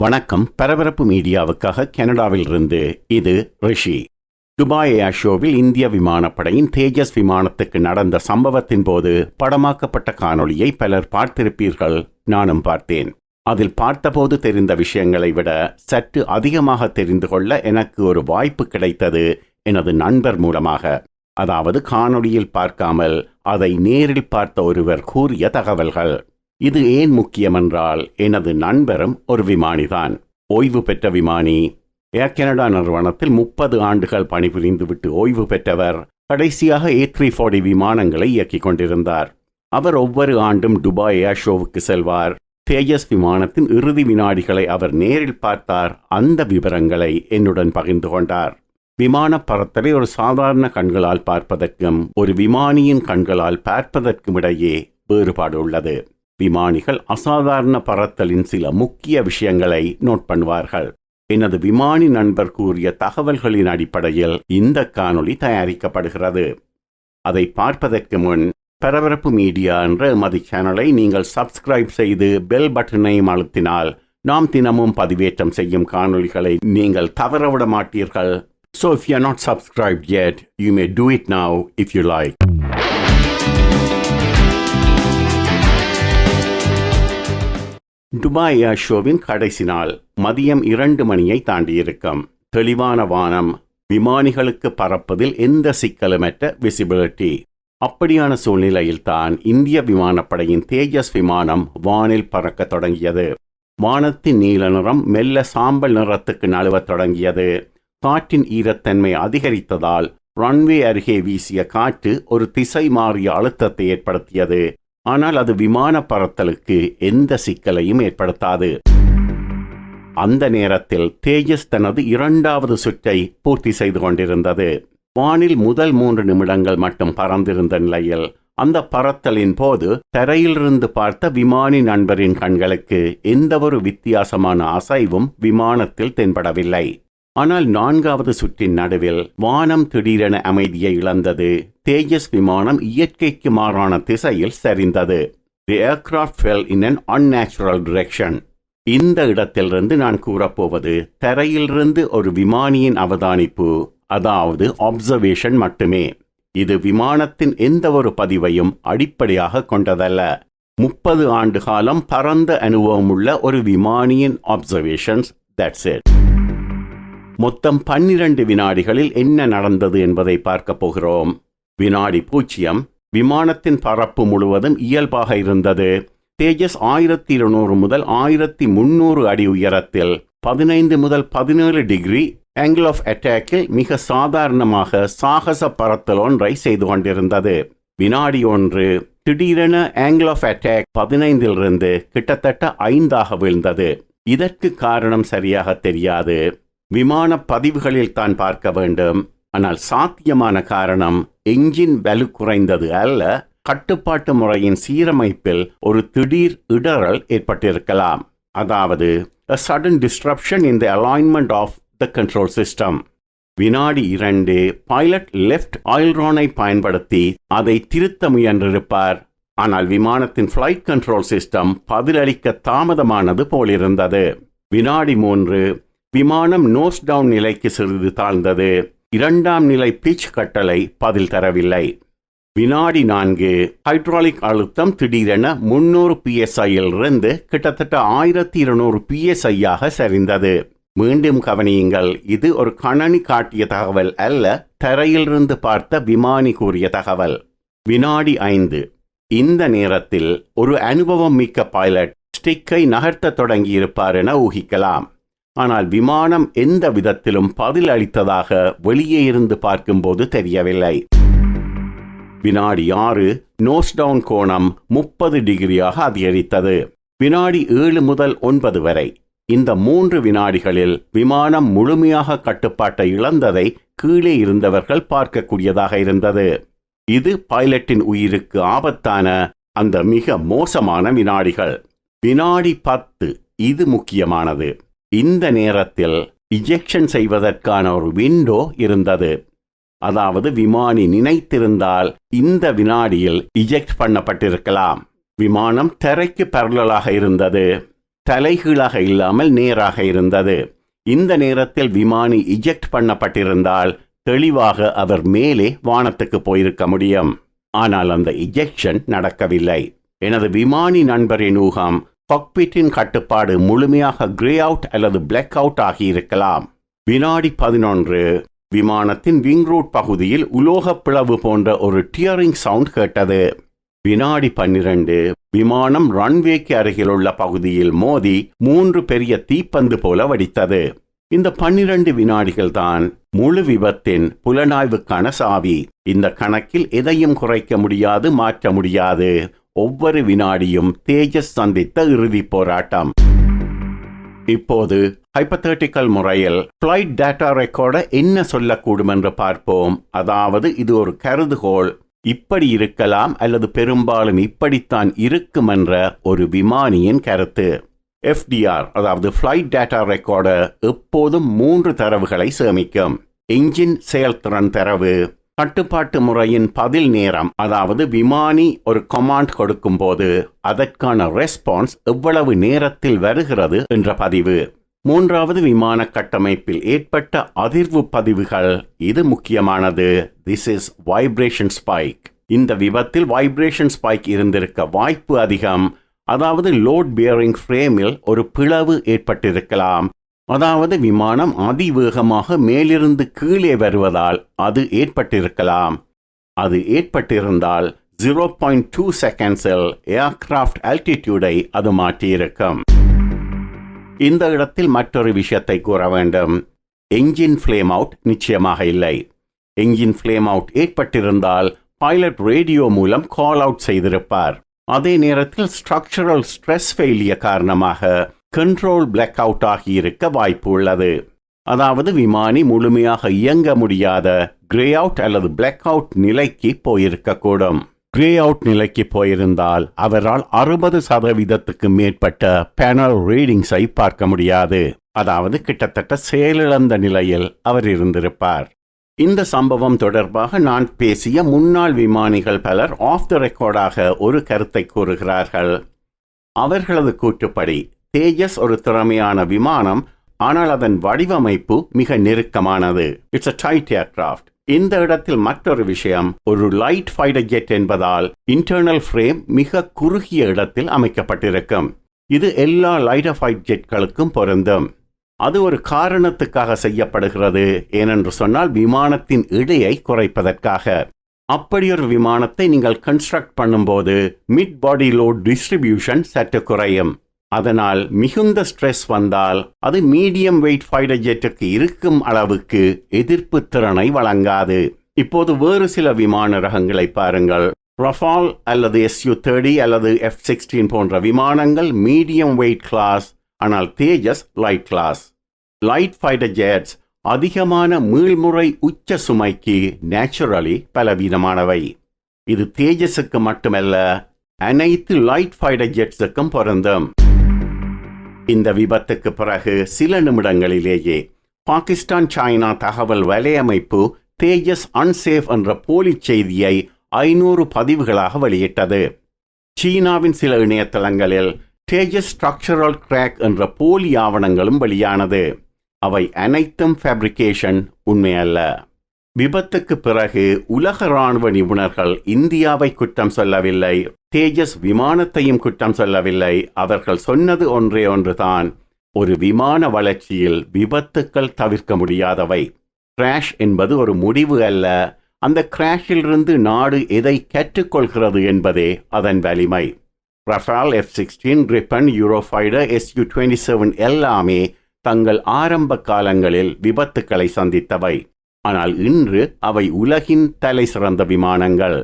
வணக்கம். பரபரப்பு மீடியாவுக்காக கனடாவிலிருந்து இது ரிஷி. துபாய் ஏர் ஷோவில் இந்திய விமானப்படையின் தேஜஸ் விமானத்துக்கு நடந்த சம்பவத்தின் போது படமாக்கப்பட்ட காணொளியை பலர் பார்த்திருப்பீர்கள். நானும் பார்த்தேன். அதில் பார்த்தபோது தெரிந்த விஷயங்களை விட சற்று அதிகமாக தெரிந்து கொள்ள எனக்கு ஒரு வாய்ப்பு கிடைத்தது எனது நண்பர் மூலமாக. அதாவது காணொளியில் பார்க்காமல் அதை நேரில் பார்த்த ஒருவர் கூறிய தகவல்கள். இது ஏன் முக்கியமென்றால் எனது நண்பரும் ஒரு விமானிதான். ஓய்வு பெற்ற விமானி. ஏர் கனடா நிறுவனத்தில் முப்பது ஆண்டுகள் பணிபுரிந்துவிட்டு ஓய்வு பெற்றவர். கடைசியாக ஏ த்ரீ ஃபார்டி விமானங்களை இயக்கிக் கொண்டிருந்தார். அவர் ஒவ்வொரு ஆண்டும் துபாய் ஏர் ஷோவுக்கு செல்வார். தேஜஸ் விமானத்தின் இறுதி வினாடிகளை அவர் நேரில் பார்த்தார். அந்த விவரங்களை என்னுடன் பகிர்ந்து கொண்டார். விமான பறத்தலை ஒரு சாதாரண கண்களால் பார்ப்பதற்கும் ஒரு விமானியின் கண்களால் பார்ப்பதற்கும் இடையே வேறுபாடு உள்ளது. விமானிகள் அசாதாரண பறத்தலின் சில முக்கிய விஷயங்களை நோட் பண்ணுவார்கள். எனது விமானி நண்பர் கூறிய தகவல்களின் அடிப்படையில் இந்த காணொளி தயாரிக்கப்படுகிறது. அதை பார்ப்பதற்கு முன் பரபரப்பு மீடியா என்ற எமது சேனலை நீங்கள் சப்ஸ்கிரைப் செய்து பெல் பட்டனையும் அழுத்தினால் நாம் தினமும் பதிவேற்றம் செய்யும் காணொளிகளை நீங்கள் தவறவிட மாட்டீர்கள். So if you not subscribed yet, you may do it now if you like Dubai air ஷோவின் கடைசி நாள் மதியம் இரண்டு மணியை தாண்டியிருக்கும். தெளிவான வானம் விமானிகளுக்கு பறப்பதில் எந்த சிக்கலுமற்ற விசிபிலிட்டி அப்படியான சூழ்நிலையில்தான் இந்திய விமானப்படையின் தேஜஸ் விமானம் வானில் பறக்கத் தொடங்கியது. வானத்தின் நீல நிறம் மெல்ல சாம்பல் நிறத்துக்கு நழுவத் தொடங்கியது. காற்றின் ஈரத்தன்மை அதிகரித்ததால் ரன்வே அருகே வீசிய காற்று ஒரு திசை மாறிய அழுத்தத்தை ஏற்படுத்தியது. ஆனால் அது விமான பறத்தலுக்கு எந்த சிக்கலையும் ஏற்படுத்தாது. அந்த நேரத்தில் தேஜஸ் தனது இரண்டாவது சுற்றை பூர்த்தி செய்து கொண்டிருந்தது. வானில் முதல் மூன்று நிமிடங்கள் மட்டும் பறந்திருந்த நிலையில் அந்த பறத்தலின் போது தரையிலிருந்து பார்த்த விமானி நண்பரின் கண்களுக்கு எந்தவொரு வித்தியாசமான அசைவும் விமானத்தில் தென்படவில்லை. ஆனால் நான்காவது சுற்றின் நடுவில் வானம் திடீரென அமைதியை இழந்தது. தேஜஸ் விமானம் இயற்கைக்கு மாறான திசையில் சரிந்தது. The aircraft fell in an unnatural direction இந்த இடத்திலிருந்து நான் கூறப்போவது தரையிலிருந்து ஒரு விமானியின் அவதானிப்பு அதாவது அப்சர்வேஷன் மட்டுமே. இது விமானத்தின் எந்த ஒரு பதிவையும் அடிப்படையாக கொண்டதல்ல. முப்பது ஆண்டு காலம் பரந்த அனுபவமுள்ள ஒரு விமானியின் அப்சர்வேஷன்ஸ் தட்ஸ் இட் மொத்தம் பன்னிரண்டு வினாடிகளில் என்ன நடந்தது என்பதை பார்க்க போகிறோம். வினாடி பூஜ்ஜியம் விமானத்தின் பரப்பு முழுவதும் இயல்பாக இருந்தது. தேஜஸ் ஆயிரத்தி இருநூறு முதல் ஆயிரத்தி முன்னூறு அடி உயரத்தில் பதினைந்து முதல் பதினேழு டிகிரி ஆங்கிள் ஆஃப் அட்டாக்கில் மிக சாதாரணமாக சாகச பறத்தல் ஒன்றை செய்து கொண்டிருந்தது. வினாடி ஒன்று திடீரென ஆங்கிள் ஆஃப் அட்டாக் பதினைந்திலிருந்து கிட்டத்தட்ட ஐந்தாக வீழ்ந்தது. இதற்கு காரணம் சரியாக தெரியாது. விமான பதிவுகளில் தான் பார்க்க வேண்டும். ஆனால் சாத்தியமான காரணம் எஞ்சின் வலு குறைந்தது அல்ல. கட்டுப்பாட்டு முறையின் சீரமைப்பில் ஒரு திடீர் இடரல் ஏற்பட்டிருக்கலாம். அதாவது a sudden disruption in the alignment of the control system வினாடி இரண்டு பைலட் லெஃப்ட் ஆயில்ரானை பயன்படுத்தி அதை திருத்த முயன்றிருப்பார். ஆனால் விமானத்தின் ஃப்ளைட் கண்ட்ரோல் சிஸ்டம் பதிலளிக்க தாமதமானது போலிருந்தது. வினாடி மூன்று விமானம் நோஸ் டவுன் நிலைக்கு சிறிது தாழ்ந்தது. இரண்டாம் நிலை பிச் கட்டளை பதில் தரவில்லை. வினாடி நான்கு ஹைட்ராலிக் அழுத்தம் திடீரென முன்னூறு பிஎஸ்ஐயிலிருந்து கிட்டத்தட்ட ஆயிரத்தி இருநூறு பிஎஸ்ஐயாக சரிந்தது. மீண்டும் கவனியுங்கள் இது ஒரு கணனி காட்டிய தகவல் அல்ல தரையிலிருந்து பார்த்த விமானி கூறிய தகவல். வினாடி ஐந்து இந்த நேரத்தில் ஒரு அனுபவம் மிக்க பைலட் ஸ்டிக்கை நகர்த்த தொடங்கியிருப்பார் என ஊகிக்கலாம். ஆனால் விமானம் எந்த விதத்திலும் பதில் அளித்ததாக வெளியே இருந்து பார்க்கும்போது தெரியவில்லை. வினாடி ஆறு நோஸ்டவுன் கோணம் முப்பது டிகிரியாக அதிகரித்தது. வினாடி ஏழு முதல் ஒன்பது வரை. இந்த மூன்று வினாடிகளில் விமானம் முழுமையாக கட்டுப்பாட்டை இழந்ததை கீழே இருந்தவர்கள் பார்க்கக்கூடியதாக இருந்தது. இது பைலட்டின் உயிருக்கு ஆபத்தான அந்த மிக மோசமான வினாடிகள். வினாடி பத்து இது முக்கியமானது. இந்த நேரத்தில் இஜெக்ஷன் செய்வதற்கான ஒரு விண்டோ இருந்தது. அதாவது விமானி நினைத்திருந்தால் இந்த வினாடியில் இஜெக்ட் பண்ணப்பட்டிருக்கலாம். விமானம் தரைக்கு பரலலாக இருந்தது. தலைகீழாக இல்லாமல் நேராக இருந்தது. இந்த நேரத்தில் விமானி இஜெக்ட் பண்ணப்பட்டிருந்தால் தெளிவாக அவர் மேலே வானத்துக்கு போயிருக்க முடியும். ஆனால் அந்த இஜெக்ஷன் நடக்கவில்லை. எனது விமானி நண்பரின் ஊகம் காக்பிட்டின் கட்டுப்பாடு முழுமையாக கிரே அவுட் அல்லது பிளாக் அவுட் ஆகியிருக்கலாம் வினாடி பதினொன்று விமானத்தின் விங் ரூட் பகுதியில் உலோக பிளவு போன்ற ஒரு டியரிங் சவுண்ட் கேட்டது. வினாடி பன்னிரண்டு விமானம் ரன்வேக்கு அருகிலுள்ள பகுதியில் மோதி மூன்று பெரிய தீப்பந்து போல வடித்தது. இந்த பன்னிரண்டு வினாடிகள் தான் முழு விபத்தின் புலனாய்வுக்கான சாவி. இந்த கணக்கில் எதையும் குறைக்க முடியாது மாற்ற முடியாது. ஒவ்வொரு வினாடியும் தேஜஸ் சந்தித்த இறுதிப் போராட்டம். இப்போது ஹைப்பத்தேட்டிக்கல் முறையில் ஃப்ளைட் டேட்டா ரெக்கார்டை என்ன சொல்லக்கூடும் என்று பார்ப்போம். அதாவது இது ஒரு கருதுகோள். இப்படி இருக்கலாம் அல்லது பெரும்பாலும் இப்படித்தான் இருக்கும் என்ற ஒரு விமானியின் கருத்து. எஃப்டிஆர் அதாவது ஃப்ளைட் டேட்டா ரெக்கார்டர் எப்போதும் மூன்று தரவுகளை சேமிக்கும். என்ஜின் செயல்திறன் தரவு. கட்டுப்பாட்டு முறையின் பதில் நேரம் அதாவது விமானி ஒரு கமாண்ட் கொடுக்கும்போது அதற்கான ரெஸ்பான்ஸ் எவ்வளவு நேரத்தில் வருகிறது என்ற பதிவு. மூன்றாவது விமான கட்டமைப்பில் ஏற்பட்ட அதிர்வு பதிவுகள் இது முக்கியமானது. திஸ் இஸ் வைப்ரேஷன் ஸ்பைக் இந்த விபத்தில் வைப்ரேஷன் ஸ்பைக் இருந்திருக்க வாய்ப்பு அதிகம். அதாவது லோட் பியரிங் ஃப்ரேமில் ஒரு பிளவு ஏற்பட்டிருக்கலாம். அதாவது விமானம் அதிவேகமாக மேலிருந்து கீழே வருவதால் அது ஏற்பட்டிருக்கலாம். அது ஏற்பட்டிருந்தால் ஜீரோ பாயிண்ட் டூ செகண்ட்ஸில் ஏர்கிராஃப்ட் ஆல்டிடியூடை அது மாற்றியிருக்கும். இந்த இடத்தில் மற்றொரு விஷயத்தை கூற வேண்டும். என்ஜின் ஃப்ளேம் அவுட் நிச்சயமாக இல்லை. என்ஜின் ஃப்ளேம் அவுட் ஏற்பட்டிருந்தால் பைலட் ரேடியோ மூலம் கால் அவுட் செய்திருப்பார். அதே நேரத்தில் ஸ்ட்ரக்சரல் ஸ்ட்ரெஸ் ஃபெயிலியர் காரணமாக கண்ட்ரோல் பிளாக் அவுட் ஆகியிருக்க வாய்ப்பு உள்ளது. அதாவது விமானி முழுமையாக இயங்க முடியாத கிரே அவுட் அல்லது பிளாக் அவுட் நிலைக்கு போயிருக்கக்கூடும் கிரே அவுட் நிலைக்கு போயிருந்தால் அவரால் அறுபது சதவீதத்துக்கு மேற்பட்ட பேனல் ரீடிங்ஸை பார்க்க முடியாது. அதாவது கிட்டத்தட்ட செயலிழந்த நிலையில் அவர் இருந்திருப்பார். இந்த சம்பவம் தொடர்பாக நான் பேசிய முன்னாள் விமானிகள் பலர் ஆஃப் த ரெக்கார்டாக ஒரு கருத்தை கூறுகிறார்கள். அவர்களது கூற்றுப்படி தேஜஸ் ஒரு திறமையான விமானம் ஆனால் அதன் வடிவமைப்பு மிக நெருக்கமானது. இட்ஸ் அ டைட் ஏர்கிராஃப்ட் இந்த இடத்தில் மற்றொரு விஷயம் ஒரு லைட் ஃபைட்டர் ஜெட் என்பதால் இன்டர்னல் ஃப்ரேம் மிக குறுகிய இடத்தில் அமைக்கப்பட்டிருக்கும். இது எல்லா லைட் ஃபைட் ஜெட்களுக்கும் பொருந்தும். அது ஒரு காரணத்துக்காக செய்யப்படுகிறது ஏனென்று சொன்னால் விமானத்தின் இடையை குறைப்பதற்காக. அப்படியொரு விமானத்தை நீங்கள் கன்ஸ்ட்ரக்ட் பண்ணும்போது மிட் பாடி லோட் டிஸ்ட்ரிபியூஷன் சற்று குறையும். அதனால் மிகுந்த ஸ்ட்ரெஸ் வந்தால் அது மீடியம் வெயிட் ஃபைட்டர் ஜெட்டுக்கு இருக்கும் அளவுக்கு எதிர்ப்பு திறனை வழங்காது. இப்போது வேறு சில விமான ரகங்களை பாருங்கள். ரஃபால் அல்லது எஸ்யூ தேர்ட்டி அல்லது எஃப் சிக்ஸ்டீன் போன்ற விமானங்கள் மீடியம் வெயிட் கிளாஸ் ஆனால் Tejas light class light fighter jets அதிகமான மீள்முறை உச்ச சுமைக்கு நேச்சுரலி பலவீனமானவை இது தேஜஸுக்கு மட்டுமல்ல அனைத்து லைட் ஃபைட்டர் ஜெட்ஸுக்கும் பொருந்தும். இந்த விபத்துக்கு பிறகு சில நிமிடங்களிலேயே பாகிஸ்தான் சைனா தகவல் வலையமைப்பு தேஜஸ் அன்சேஃப் என்ற போலி செய்தியை ஐநூறு பதிவுகளாக வெளியிட்டது. சீனாவின் சில இணையதளங்களில் தேஜஸ் ஸ்ட்ரக்சரல் கிராக் என்ற போலி ஆவணங்களும் வெளியானது. அவை அனைத்தும் ஃபேப்ரிகேஷன் உண்மையல்ல. விபத்துக்கு பிறகு உலக ராணுவ நிபுணர்கள் இந்தியாவை குற்றம் சொல்லவில்லை தேஜஸ் விமானத்தையும் குற்றம் சொல்லவில்லை. அவர்கள் சொன்னது ஒன்றே ஒன்றுதான். ஒரு விமான வளர்ச்சியில் விபத்துக்கள் தவிர்க்க முடியாதவை. கிராஷ் என்பது ஒரு முடிவு அல்ல. அந்த கிராஷிலிருந்து நாடு எதை கற்றுக்கொள்கிறது என்பதே அதன் வலிமை. Rafale F sixteen Gripen Eurofighter SU twenty seven எல்லாமே தங்கள் ஆரம்ப காலங்களில் விபத்துக்களை சந்தித்தவை. ஆனால் இன்று அவை உலகின் தலை சிறந்த விமானங்கள்.